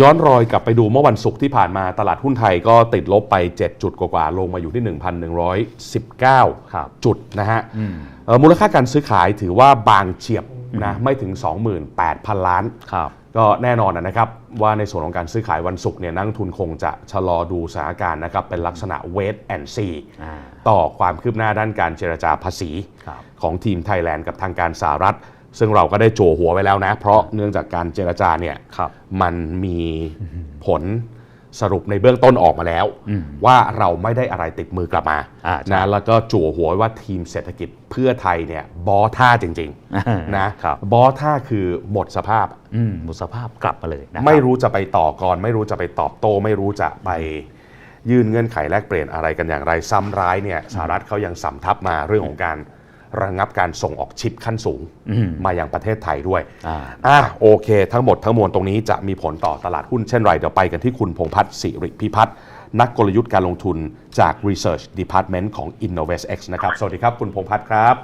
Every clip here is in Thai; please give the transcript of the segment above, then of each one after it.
ย้อนรอยกลับไปดูเมื่อวันศุกร์ที่ผ่านมาตลาดหุ้นไทยก็ติดลบไป 7 จุดกว่าๆลงมาอยู่ที่ 1,119ครับจุดนะฮะอืมเอ่อมูลค่าการซื้อขายถือว่าบางเฉียบนะไม่ถึง 28,000 ล้านครับก็แน่นอนนะครับ ว่าในส่วนของการซื้อขายวันศุกร์เนี่ยนักลงทุนคงจะชะลอดูสถานการณ์นะครับ เป็นลักษณะ wait and see อ่าต่อความคืบหน้าด้านการเจรจาภาษีครับของทีมไทยแลนด์กับทางการสหรัฐ ซึ่งเราก็ได้โจหัวไว้แล้วนะ เพราะเนื่องจากการเจรจาเนี่ยครับมันมีผลสรุปในเบื้องต้นออกมาแล้วอืมว่าเราไม่ได้อะไรติดมือกลับมาอ่าใช่นะแล้วก็จั่วหัวไว้ว่าทีมเศรษฐกิจเพื่อไทยเนี่ยบอท่าจริงๆนะครับบอท่าคือหมดสภาพอืมหมุสภาพกลับมาเลยนะครับไม่รู้จะไปต่อกรไม่รู้จะไปตอบโต้ ไม่รู้จะไปยื่นเงื่อนไขแลกเปลี่ยนอะไรกันอย่างไรซ้ำร้ายเนี่ยสหรัฐเขายังสำทับมาเรื่องของการ ระงับการส่งออกชิปขั้นสูงอืมมายังประเทศไทยด้วยอ่าอะโอเค ทั้งหมดทั้งมวลตรงนี้จะมีผลต่อตลาดหุ้นเช่นไรเดี๋ยวไปกันที่คุณพงษ์พัฒน์สิริพิพัฒน์นักกลยุทธ์การลงทุนจาก Research Department ของ InnovestX นะครับ สวัสดีครับคุณพงษ์พัฒน์ครับ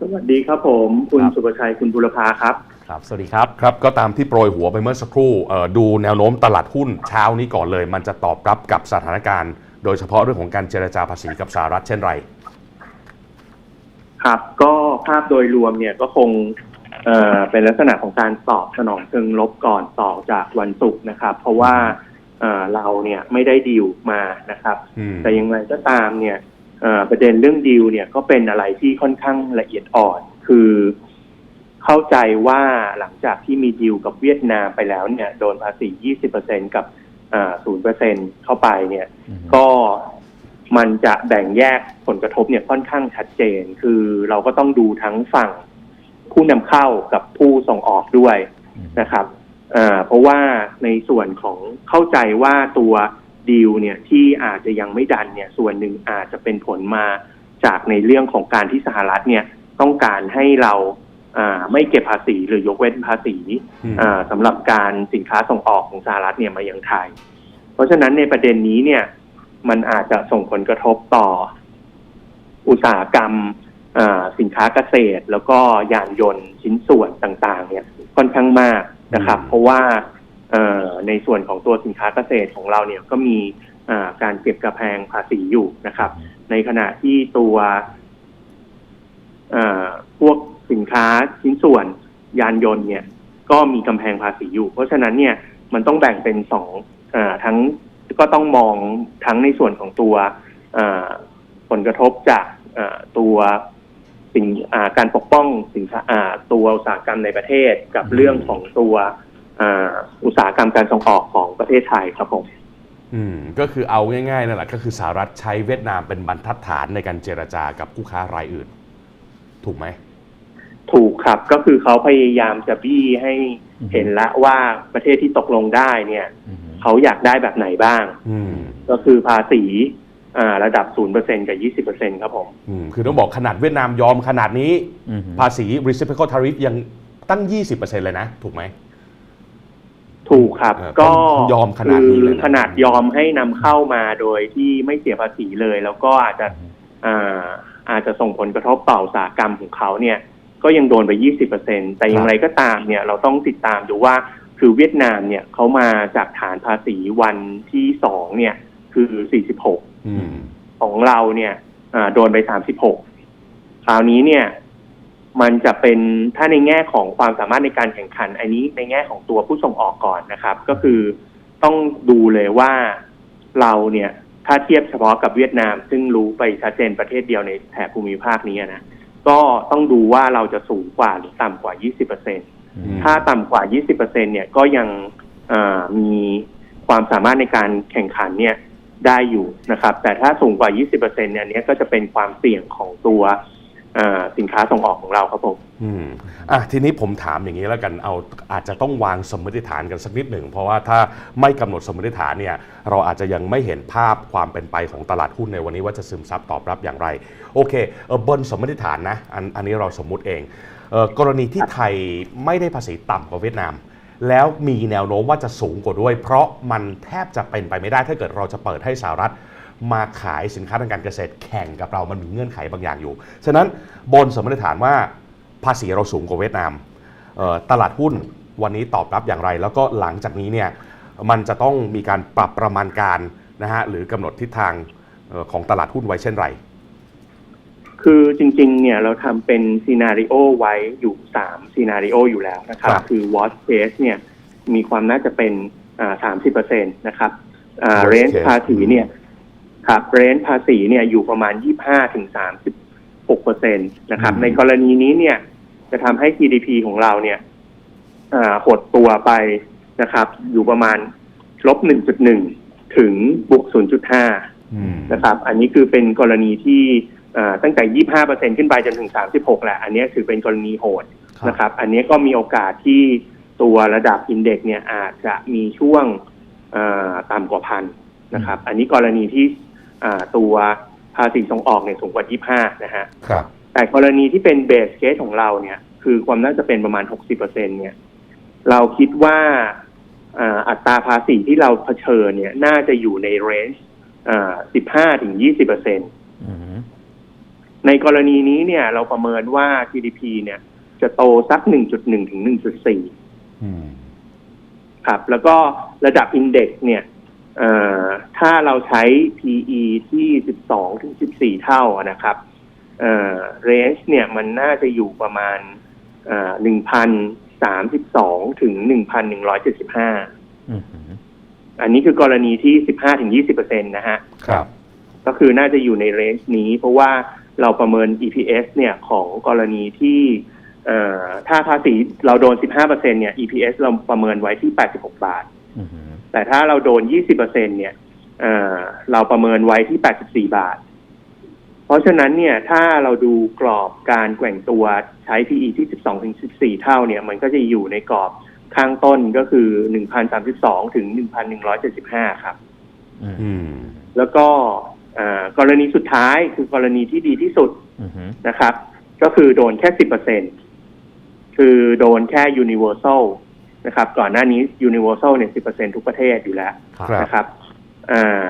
สวัสดีครับผม คุณครับสุประชัยคุณบุรพาครับครับสวัสดีครับครับ ก็ตามที่โปรยหัวไปเมื่อสักครู่เอ่อดูแนวโน้มตลาดหุ้นเช้านี้ก่อนเลย มันจะตอบรับกับสถานการณ์ โดยเฉพาะเรื่องของการเจรจาภาษีกับสหรัฐเช่นไร ครับ ก็ภาพโดยรวมเนี่ยก็คงเอ่อเป็นลักษณะของการตอบสนองเชิงลบก่อนต่อจากวันศุกร์นะครับ เพราะว่าเอ่อเราเนี่ยไม่ได้ดีลมานะครับ อืม แต่อยังไงก็ตามเนี่ยเอ่อประเด็นเรื่องดีลเนี่ยก็เป็นอะไรที่ค่อนข้างละเอียดอ่อน คือเข้าใจว่าหลังจากที่มีดีลกับเวียดนามไปแล้วเนี่ยโดนภาษี 20%กับอ่า0%เข้าไปเนี่ยอืมก็ มันจะแบ่งแยกผลกระทบเนี่ยค่อนข้างชัดเจน คือเราก็ต้องดูทั้งฝั่งผู้นำเข้ากับผู้ส่งออกด้วยนะครับอ่าเพราะว่าในส่วนของเข้าใจว่าตัวดีลเนี่ยที่อาจจะยังไม่ดันเนี่ยส่วนหนึ่งอาจจะเป็นผลมาจากในเรื่องของการที่สหรัฐเนี่ยต้องการให้เราอ่าไม่เก็บภาษีหรือยกเว้นภาษีอืมอ่าสำหรับการสินค้าส่งออกของสหรัฐเนี่ยมายังไทย เพราะฉะนั้นในประเด็นนี้เนี่ย มันอาจจะส่งผลกระทบต่อ อุตสาหกรรมอ่าสินค้าเกษตร แล้วก็ยานยนต์ชิ้นส่วนต่างๆ เนี่ย ค่อนข้างมากนะครับอืมเพราะว่าเอ่อในส่วนของตัวสินค้าเกษตรของเราเนี่ยก็มีอ่าการเก็บกระแพงภาษีอยู่นะครับ ในขณะที่ตัวเอ่อพวกสินค้าชิ้นส่วนยานยนต์เนี่ย ก็มีกำแพงภาษีอยู่ เพราะฉะนั้นเนี่ยมันต้องแบ่งเป็นสองเออทั้ง ก็ต้องมองทั้งในส่วนของตัวเอ่อผลกระทบจากเอ่อตัวสิ่งอ่าการปกป้องสินค้าอ่าตัวอุตสาหกรรมในประเทศกับอืมเรื่องของตัวอ่าอุตสาหกรรมการส่งออกของประเทศไทยครับผมอืมก็คือเอาง่ายๆนั่นแหละก็คือสหรัฐใช้เวียดนามเป็นบรรทัดฐานในการเจรจากับคู่ค้ารายอื่น ถูกไหม ถูกครับก็คือเขาพยายามจะบี้ให้อืมเห็นละว่าประเทศที่ตกลงได้เนี่ยอืม เขาอยากได้แบบไหนบ้าง อืม ก็คือภาษีอ่าระดับ 0%กับ 20%ครับผม อืม คือต้องบอกขนาดเวียดนามยอมขนาดนี้ อืมภาษี reciprocal tariff ยังตั้ง 20%เลยนะ ถูกไหม ถูกครับ เออก็ยอมขนาดนี้เลยนะ คือขนาดยอมให้นำเข้ามาโดยที่ไม่เสียภาษีเลย แล้วก็อาจจะอ่าอาจจะส่งผลกระทบต่ออุตสาหกรรมของเขาเนี่ย ก็ยังโดนไป 20%แต่อย่างไรก็ตามเนี่ย เราต้องติดตามดูว่า คือเวียดนามเนี่ยเขามาจากฐานภาษีวันที่สองเนี่ย คือ46อืมของเราเนี่ยอ่าโดนไป36คราวนี้เนี่ย มันจะเป็นถ้าในแง่ของความสามารถในการแข่งขัน อันนี้ในแง่ของตัวผู้ส่งออกก่อนนะครับ ก็คือต้องดูเลยว่าเราเนี่ย ถ้าเทียบเฉพาะกับเวียดนาม ซึ่งรู้ไปชัดเจนประเทศเดียวในแถบภูมิภาคนี้นะก็ต้องดูว่าเราจะสูงกว่าหรือต่ำกว่า 20% ถ้าต่ำกว่า 20%เนี่ยก็ยังอ่ามีความสามารถในการแข่งขันเนี่ยได้อยู่นะครับ แต่ถ้าสูงกว่า 20%เนี่ยอันเนี้ยก็จะเป็นความเสี่ยงของตัวอ่าสินค้าส่งออกของเราครับผมอืมอะทีนี้ผมถามอย่างนี้แล้วกันเอาอาจจะต้องวางสมมติฐานกันสักนิดหนึ่ง เพราะว่าถ้าไม่กำหนดสมมติฐานเนี่ยเราอาจจะยังไม่เห็นภาพความเป็นไปของตลาดหุ้นในวันนี้ว่าจะซึมซับตอบรับอย่างไร โอเคเออบนสมมติฐานนะอันอันนี้เราสมมุติเองเออ กรณีที่ไทยไม่ได้ภาษีต่ำกว่าเวียดนาม แล้วมีแนวโน้มว่าจะสูงกว่าด้วย เพราะมันแทบจะเป็นไปไม่ได้ถ้าเกิดเราจะเปิดให้สหรัฐมาขายสินค้าทางการเกษตรแข่งกับเรา มันมีเงื่อนไขบางอย่างอยู่ ฉะนั้นบนสมมติฐานว่าภาษีเราสูงกว่าเวียดนาม ตลาดหุ้นวันนี้ตอบรับอย่างไร แล้วก็หลังจากนี้เนี่ยมันจะต้องมีการปรับประมาณการนะฮะหรือกำหนดทิศทางของตลาดหุ้นไว้เช่นไร คือจริงๆ เนี่ยเราทำเป็นซีนารีโอไว้อยู่สามซีนารีโออยู่แล้วนะครับ ครับคือ worst case เนี่ยมีความน่าจะเป็นสามสิบเปอร์เซ็นต์นะครับอ่า Worst range case ภาษีเนี่ยครับเรนภาษีเนี่ยอยู่ประมาณยี่ห้าถึงสามสิบหกเปอร์เซ็นตนะครับ อืม ในกรณีนี้เนี่ยจะทำให้ GDP ของเราเนี่ยอ่าหดตัวไปนะครับ อยู่ประมาณลบหนึ่งจุดหนึ่งถึงบวกศูนย์จุดห้า อืม นะครับ อันนี้คือเป็นกรณีที่เอ่อ ตั้งแต่ 25%ขึ้นไปจนถึง 36 แหละ อันนี้ถือเป็นกรณีโหดครับนะครับ อันนี้ก็มีโอกาสที่ตัวระดับอินเด็กซ์เนี่ยอาจจะมีช่วงเอ่อต่ำกว่าพันนะครับ อันนี้กรณีที่อ่าตัวภาษีส่งออกเนี่ยสูงกว่า 25 นะฮะครับ แต่กรณีที่เป็นเบสเคสของเราเนี่ย คือความน่าจะเป็นประมาณ 60%เนี่ย เราคิดว่าอ่าอัตราภาษีที่เราเผชิญเนี่ย น่าจะอยู่ในเรนจ์15ถึง20%เอืม ในกรณีนี้เนี่ยเราประเมินว่า GDP เนี่ยจะโตสัก 1.1 ถึง 1.4อืมครับ แล้วก็ระดับอินเด็กซ์เนี่ยเอ่อถ้าเราใช้ PE ที่ 12 ถึง 14 เท่าอะนะครับเอ่อ range เนี่ยมันน่าจะอยู่ประมาณเอ่อ1,032 ถึง 1,175อืมอันนี้คือกรณีที่ 15 ถึง 20%นะฮะ ครับ ก็คือน่าจะอยู่ในเรนจ์นี้เพราะว่า เราประเมิน EPS เนี่ยของกรณีที่เอ่อถ้าภาษีเราโดน 15%เนี่ย EPS เราประเมินไว้ที่ 86 บาทอืมแต่ถ้าเราโดน 20%เนี่ยเอ่อเราประเมินไว้ที่ 84 บาท เพราะฉะนั้นเนี่ยถ้าเราดูกรอบการแกว่งตัวใช้ PE ที่ 12ถึง14 เท่าเนี่ยมันก็จะอยู่ในกรอบข้างต้นก็คือ 1,032 ถึง 1,175 ครับอืมอืมแล้วก็เอ่อ กรณีสุดท้ายคือกรณีที่ดีที่สุดอืมนะครับ ก็คือโดนแค่สิบเปอร์เซ็นคือโดนแค่ universal นะครับ ก่อนหน้านี้ universal เนี่ยสิบเปอร์เซ็นทุกประเทศอยู่แล้วครับครับนะครับอ่า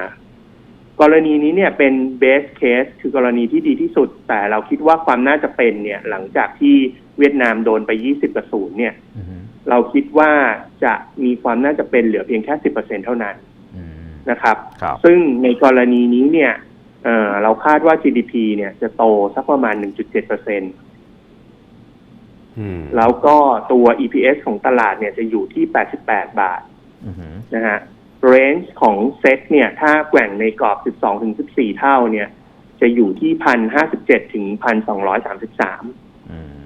กรณีนี้เนี่ยเป็น best case คือกรณีที่ดีที่สุด แต่เราคิดว่าความน่าจะเป็นเนี่ย หลังจากที่เวียดนามโดนไปยี่สิบกระศูนย์เนี่ยอืมเราคิดว่าจะมีความน่าจะเป็นเหลือเพียงแค่สิบเปอร์เซ็นเท่านั้นอืม นะครับครับ ซึ่งในกรณีนี้เนี่ยเอ่อเราคาดว่า GDP เนี่ยจะโตสักประมาณ 1.7เปอร์เซ็นอืมแล้วก็ตัว EPS ของตลาดเนี่ยจะอยู่ที่ 88 บาทอืมนะฮะ range ของเซ็ตเนี่ย ถ้าแกว่งในกรอบ 12 ถึง 14 เท่าเนี่ย จะอยู่ที่1,057ถึง1,233อืม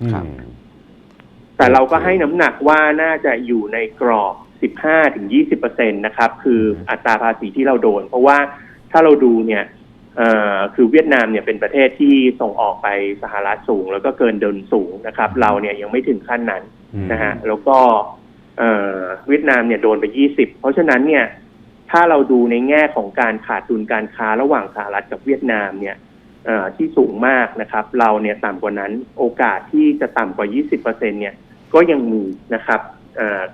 อืครับมแต่เราก็ให้น้ำหนักว่าน่าจะอยู่ในกรอบ 15ถึง20เปอร์เซ็นตนะครับคืออัตราภาษีที่เราโดน เพราะว่าถ้าเราดูเนี่ยเอ่อคือเวียดนามเนี่ยเป็นประเทศที่ส่งออกไปสหรัฐสูง แล้วก็เกินเดินสูงนะครับ เราเนี่ยยังไม่ถึงขั้นนั้นอืมนะฮะแล้วก็เอ่อเวียดนามเนี่ยโดนไป 20 เพราะฉะนั้นเนี่ยถ้าเราดูในแง่ของการขาดดุลการค้าระหว่างสหรัฐกับเวียดนามเนี่ยเอ่อที่สูงมากนะครับ เราเนี่ยต่ำกว่านั้นโอกาสที่จะต่ำกว่า 20%เนี่ยก็ยังมีนะครับเอ่อ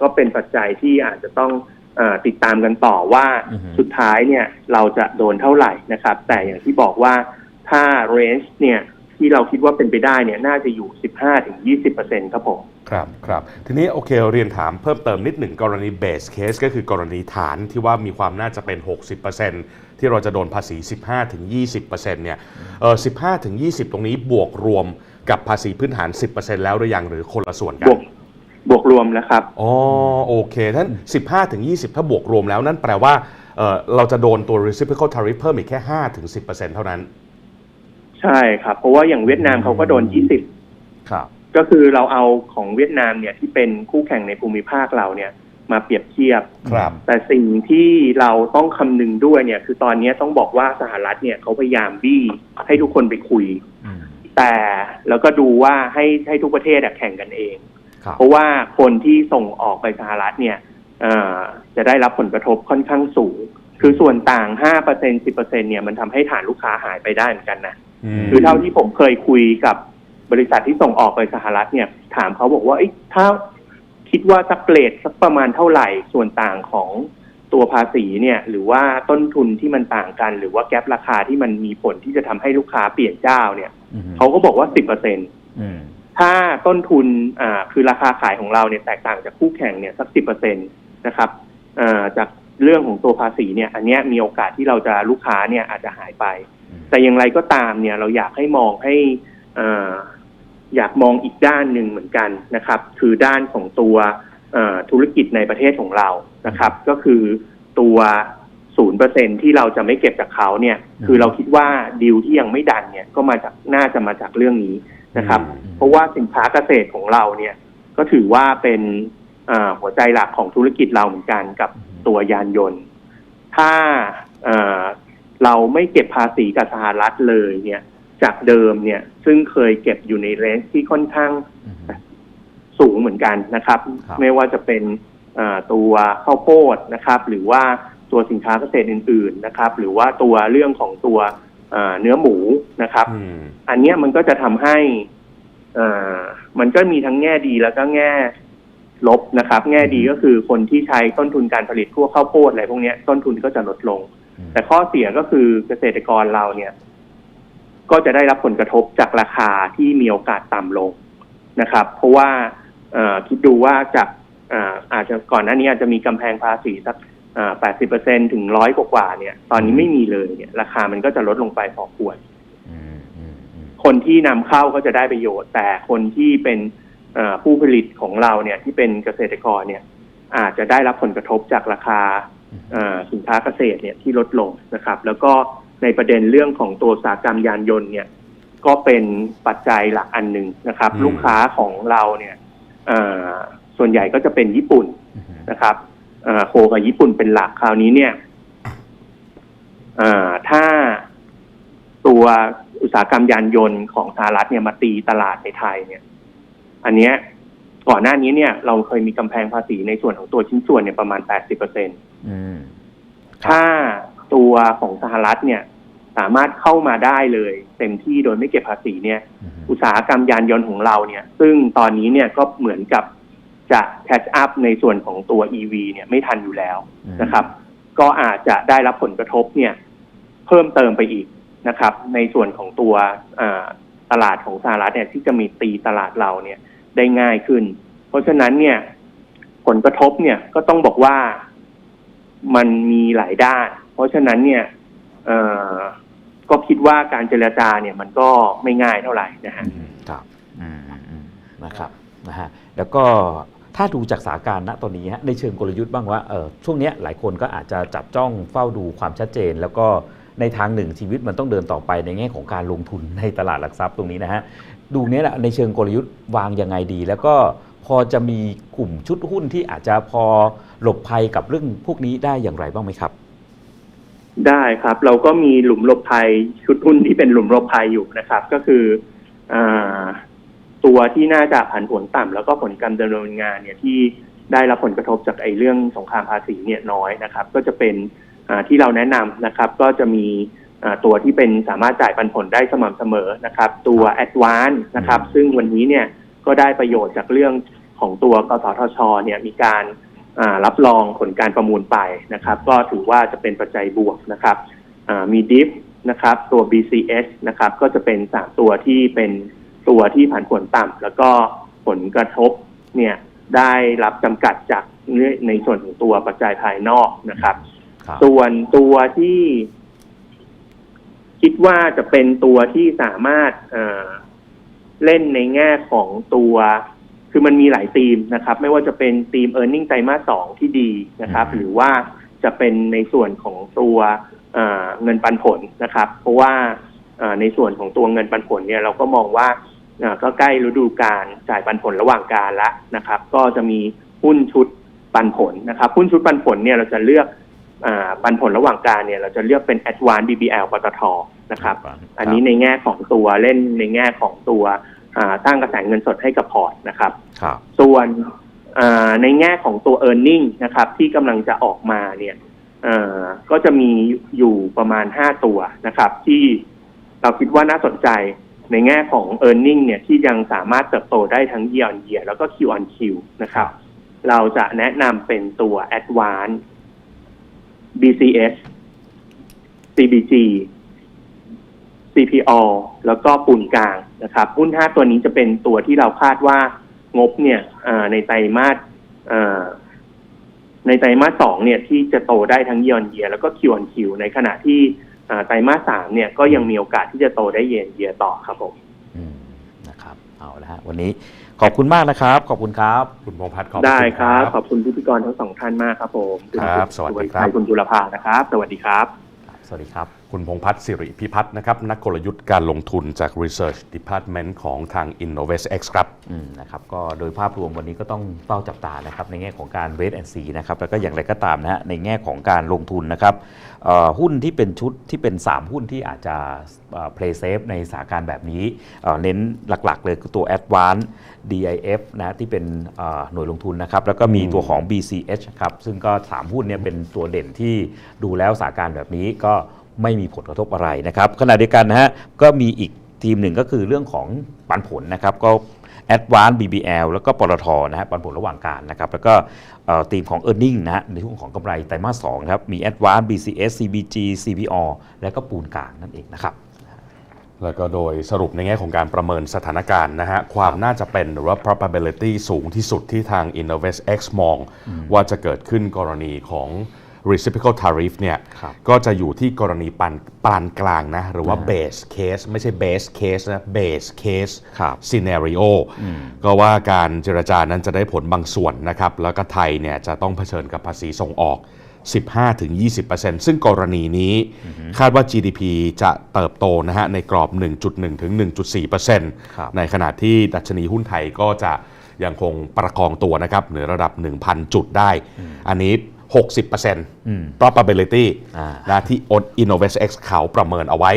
ก็เป็นปัจจัยที่อาจจะต้องเออติดตามกันต่อว่าอือฮึสุดท้ายเนี่ยเราจะโดนเท่าไหร่นะครับ แต่อย่างที่บอกว่าถ้า range เนี่ยที่เราคิดว่าเป็นไปได้เนี่ยน่าจะอยู่ 15-20%ครับผมครับครับ ทีนี้โอเคเรียนถามเพิ่มเติมนิดหนึ่งกรณีเบสเคสก็คือกรณีฐานที่ว่ามีความน่าจะเป็น 60%ที่เราจะโดนภาษี 15-20%เนี่ยเออ15-20 ตรงนี้บวกรวมกับภาษีพื้นฐาน 10%แล้วหรือยังหรือคนละส่วนกับวนก บวกรวมแล้วครับ อ๋อโอเคท่าน15-20 ถ้าบวกรวมแล้วนั่นแปลว่าเออเราจะโดนตัว reciprocal tariff เพิ่มอีกแค่5-10%เท่านั้น ใช่ครับ เพราะว่าอย่างเวียดนามเขาก็โดน 20 ครับ ก็คือเราเอาของเวียดนามเนี่ยที่เป็นคู่แข่งในภูมิภาคเราเนี่ยมาเปรียบเทียบ ครับ แต่สิ่งที่เราต้องคำนึงด้วยเนี่ย คือตอนนี้ต้องบอกว่าสหรัฐเนี่ยเขาพยายามบี้ให้ทุกคนไปคุย อืมแต่แล้วก็ดูว่าให้ให้ทุกประเทศอะแข่งกันเองครับ เพราะว่าคนที่ส่งออกไปสหรัฐเนี่ยเอ่อจะได้รับผลกระทบค่อนข้างสูง คือส่วนต่าง5% 10%เนี่ยมันทำให้ฐานลูกค้าหายไปได้เหมือนกันนะมคือเท่าที่ผมเคยคุยกับบริษัทที่ส่งออกไปสหรัฐเนี่ย ถามเขาบอกว่าเอ้ยถ้าคิดว่าสักเกรดสักประมาณเท่าไหร่ส่วนต่างของตัวภาษีเนี่ย หรือว่าต้นทุนที่มันต่างกัน หรือว่าแกลบราคาที่มันมีผลที่จะทำให้ลูกค้าเปลี่ยนเจ้าเนี่ยอืมเขาก็บอกว่า10%อืม ถ้าต้นทุนอ่าคือราคาขายของเราเนี่ยแตกต่างจากคู่แข่งเนี่ยสักสิบเปอร์เซ็นตนะครับอ่าจากเรื่องของตัวภาษีเนี่ยอันนี้มีโอกาสที่เราจะลูกค้าเนี่ยอาจจะหายไป แต่อย่างไรก็ตามเนี่ยเราอยากให้มองให้อ่าอยากมองอีกด้านหนึ่งเหมือนกันนะครับ คือด้านของตัวธุรกิจในประเทศของเรานะครับ ก็คือตัวศูนย์เปอร์เซ็นที่เราจะไม่เก็บจากเขาเนี่ย คือเราคิดว่าดีลที่ยังไม่ดันเนี่ยก็มาจากน่าจะมาจากเรื่องนี้ นะครับอืมเพราะว่าสินค้าเกษตรของเราเนี่ยก็ถือว่าเป็นอ่าหัวใจหลักของธุรกิจเราเหมือนกันกับตัวยานยนต์ ถ้าเอ่อเราไม่เก็บภาษีกับสหรัฐเลยเนี่ย จากเดิมเนี่ย ซึ่งเคยเก็บอยู่ในเรนจ์ที่ค่อนข้างอืมสูงเหมือนกันนะครับครับไม่ว่าจะเป็นเอ่อตัวข้าวโพดนะครับ หรือว่าตัวสินค้าเกษตรอื่น ๆนะครับ หรือว่าตัวเรื่องของตัว เอ่อเนื้อหมูนะครับอืมอันเนี้ยมันก็จะทำให้เอ่อมันก็มีทั้งแง่ดีแล้วก็แง่ลบนะครับ แง่ดีก็คือคนที่ใช้ต้นทุนการผลิตพวกข้าวโพดอะไรพวกเนี้ยต้นทุนก็จะลดลงอืมแต่ข้อเสียก็คือเกษตรกรเราเนี่ย ก็จะได้รับผลกระทบจากราคาที่มีโอกาสต่ำลงนะครับ เพราะว่าเอ่อคิดดูว่าจากอ่าอาจจะก่อนหน้านี้อาจจะมีกำแพงภาษีสัก แปดสิบเปอร์เซ็นถึงร้อยกว่าๆเนี่ย ตอนนี้ไม่มีเลยเนี่ย ราคามันก็จะลดลงไปพอควรอืมอืมอืมคนที่นำเข้าก็จะได้ประโยชน์ แต่คนที่เป็นเอ่อผู้ผลิตของเราเนี่ยที่เป็นเกษตรกรเนี่ย อาจจะได้รับผลกระทบจากราคาเอ่อสินค้าเกษตรเนี่ยที่ลดลงนะครับ แล้วก็ในประเด็นเรื่องของตัวอุตสาหกรรมยานยนต์เนี่ย ก็เป็นปัจจัยหลักอันหนึ่งนะครับอืมลูกค้าของเราเนี่ยเอ่อส่วนใหญ่ก็จะเป็นญี่ปุ่นอืมนะครับเอ่อ โคกับญี่ปุ่นเป็นหลักคราวนี้เนี่ยเอ่อถ้าตัวอุตสาหกรรมยานยนต์ของสหรัฐเนี่ยมาตีตลาดในไทยเนี่ย อันเนี้ยก่อนหน้านี้เนี่ย เราเคยมีกำแพงภาษีในส่วนของตัวชิ้นส่วนเนี่ยประมาณ 80เปอร์เซ็นอืมถ้าตัวของสหรัฐเนี่ย สามารถเข้ามาได้เลยเต็มที่โดยไม่เก็บภาษีเนี่ยอืมอุตสาหกรรมยานยนต์ของเราเนี่ย ซึ่งตอนนี้เนี่ยก็เหมือนกับ จะแคชอัพในส่วนของตัว EV เนี่ยไม่ทันอยู่แล้วนะครับ ก็อาจจะได้รับผลกระทบเนี่ย เพิ่มเติมไปอีกนะครับ ในส่วนของตัวเอ่อตลาดของสหรัฐเนี่ยที่จะมีตีตลาดเราเนี่ยได้ง่ายขึ้น เพราะฉะนั้นเนี่ย ผลกระทบเนี่ยก็ต้องบอกว่ามันมีหลายด้าน เพราะฉะนั้นเนี่ยเอ่อก็คิดว่าการเจรจาเนี่ยมันก็ไม่ง่ายเท่าไหร่นะฮะอืมครับอืมอืมอืมนะครับนะฮะแล้วก็ ถ้าดูจากสถานการณ์ณตอนนี้ฮะในเชิงกลยุทธ์บ้างว่าช่วงนี้หลายคนก็อาจจะจับจ้องเฝ้าดูความชัดเจน แล้วก็ในทางหนึ่งชีวิตมันต้องเดินต่อไปในแง่ของการลงทุนในตลาดหลักทรัพย์ตรงนี้นะฮะดูเนี้ยแหละในเชิงกลยุทธ์วางยังไงดี แล้วก็พอจะมีกลุ่มชุดหุ้นที่อาจจะพอหลบภัยกับเรื่องพวกนี้ได้อย่างไรบ้างไหมครับ ได้ครับ เราก็มีหลุมหลบภัยชุดหุ้นที่เป็นหลุมหลบภัยอยู่นะครับ ก็คืออา ตัวที่น่าจะผันผวนต่ำแล้วก็ผลการดำเนินงานเนี่ยที่ได้รับผลกระทบจากไอ้เรื่องสงครามภาษีเนี่ยน้อยนะครับ ก็จะเป็นที่เราแนะนำนะครับ ก็จะมีตัวที่เป็นสามารถจ่ายปันผลได้สม่ำเสมอนะครับ ตัว a d v a n c e นะครับ ซึ่งวันนี้เนี่ยก็ได้ประโยชน์จากเรื่องของตัวกสทชเนี่ยมีการรับรองผลการประมูลไปนะครับ ก็ถือว่าจะเป็นปัจจัยบวกนะครับมีดิฟนะครับตัว BCS นะครับ ก็จะเป็นสามตัวที่เป็น ตัวที่ผันผวนต่ำแล้วก็ผลกระทบเนี่ยได้รับจำกัดจากในส่วนของตัวปัจจัยภายนอกนะครับ ครับส่วนตัวที่ คิดว่าจะเป็นตัวที่สามารถเอ่อเล่นในแง่ของตัว คือมันมีหลายธีมนะครับ ไม่ว่าจะเป็นธีม e a r n i n g ไตรมาสสองที่ดีนะครับ อืม หรือว่าจะเป็นในส่วนของตัวเอ่อเงินปันผลนะครับ เพราะว่าเอ่อในส่วนของตัวเงินปันผลเนี่ยเราก็มองว่าเอ่อ ก็ใกล้ฤดูการจ่ายปันผลระหว่างการแล้วนะครับ ก็จะมีหุ้นชุดปันผลนะครับหุ้นชุดปันผลเนี่ยเราจะเลือกอ่าปันผลระหว่างการเนี่ยเราจะเลือกเป็น Advance BBL ปตทนะครับ อันนี้ในแง่ของตัวเล่นในแง่ของตัวอ่าสร้างกระแสเงินสดให้กับพอร์ตนะครับครับส่วนอ่าในแง่ของตัว e a r n i n g นะครับ ที่กำลังจะออกมาเนี่ยเอ่อก็จะมีอยู่ประมาณ 5 ตัวนะครับ ที่เราคิดว่าน่าสนใจ ในแง่ของ e a r n i n g เนี่ยที่ยังสามารถเติบโตได้ทั้ง year on year แล้วก็ Q on Q นะครับ เราจะแนะนำเป็นตัว Advance BCS CBG CPO แล้วก็ปูนกลางนะครับหุ้นห้าตัวนี้จะเป็นตัวที่เราคาดว่างบเนี่ยเอ่อในไตรมาสเอ่อในไตรมาสสองเนี่ยที่จะโตได้ทั้งเย n นเยียแล้วก็คิวอ q คิวในขณะที่เอ่อ ไตรมาสสามเนี่ยก็ยังมีโอกาสที่จะโตได้เย n เยียต่อครับผมอืมนะครับเอาละฮะวันนี้ขอบคุณมากนะครับ ขอบคุณครับคุณพงษ์พัฒน์ขอบได้คุณครับ ขอบคุณพิธีกรทั้งสองท่านมากครับผมณครับ สวัสดีครับณคุณจุลภานะครับ สวัสดีครับ สวัสดีครับ คุณพงษ์พัฒน์สิริพิพัฒน์นะครับ นักกลยุทธ์การลงทุนจาก Research Department ของทาง InnovestX ครับอืมนะครับก็โดยภาพรวมวันนี้ก็ต้องเฝ้าจับตานะครับในแง่ของการเวทแอนซีนะครับแล้วก็อย่างไรก็ตามนะฮะในแง่ของการลงทุนนะครับเอ่อหุ้นที่เป็นชุดที่เป็น 3 หุ้นที่อาจจะเอ่อ play safe ในสถานการณ์แบบนี้เอ่อเน้นหลักๆเลยคือตัว Advance DIF นะที่เป็นเอ่อหน่วยลงทุนนะครับแล้วก็มีตัวของ BCH ครับซึ่งก็ 3 หุ้นเนี่ยเป็นตัวเด่นที่ดูแล้วสถานการณ์แบบนี้ก็ ไม่มีผลกระทบอะไรนะครับขณะเดียวกันนะฮะก็มีอีกทีมหนึ่งก็คือเรื่องของปันผลนะครับก็ Advance BBL แล้วก็ปตทนะฮะปันผลระหว่างการนะครับแล้วก็เอ่อทีมของ e a r n i n g นะฮะในช่วงของกำไรไตรมาส2ครับมี Advance BCS CBG CPO และก็ปูนกลางนั่นเองนะครับแล้วก็โดยสรุปในแง่ของการประเมินสถานการณ์นะฮะความน่าจะเป็นหรือว่า probability สูงที่สุดที่ทาง InnovestX มอง ว่าจะเกิดขึ้นกรณีของ reciprocal tariff เนี่ยครับก็จะอยู่ที่กรณีปานปานกลางนะหรือว่า base case ไม่ใช่ base case นะ base case ครับ scenario ก็ว่าการเจรจานั้นจะได้ผลบางส่วนนะครับ แล้วก็ไทยเนี่ยจะต้องเผชิญกับภาษีส่งออก 15-20%ซึ่งกรณีนี้คาดว่า GDP จะเติบโตนะฮะในกรอบ 1.1 ถึง 1.4%ครับในขณะที่ดัชนีหุ้นไทยก็จะยังคงประคองตัวนะครับเหนือระดับ 1,000 จุดได้ อันนี้ 60% probability อ่านะที่ InnovestX เขาประเมินเอาไว้